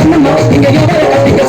എന്നും മോദിക്ക് യുവ കത്തിക്ക്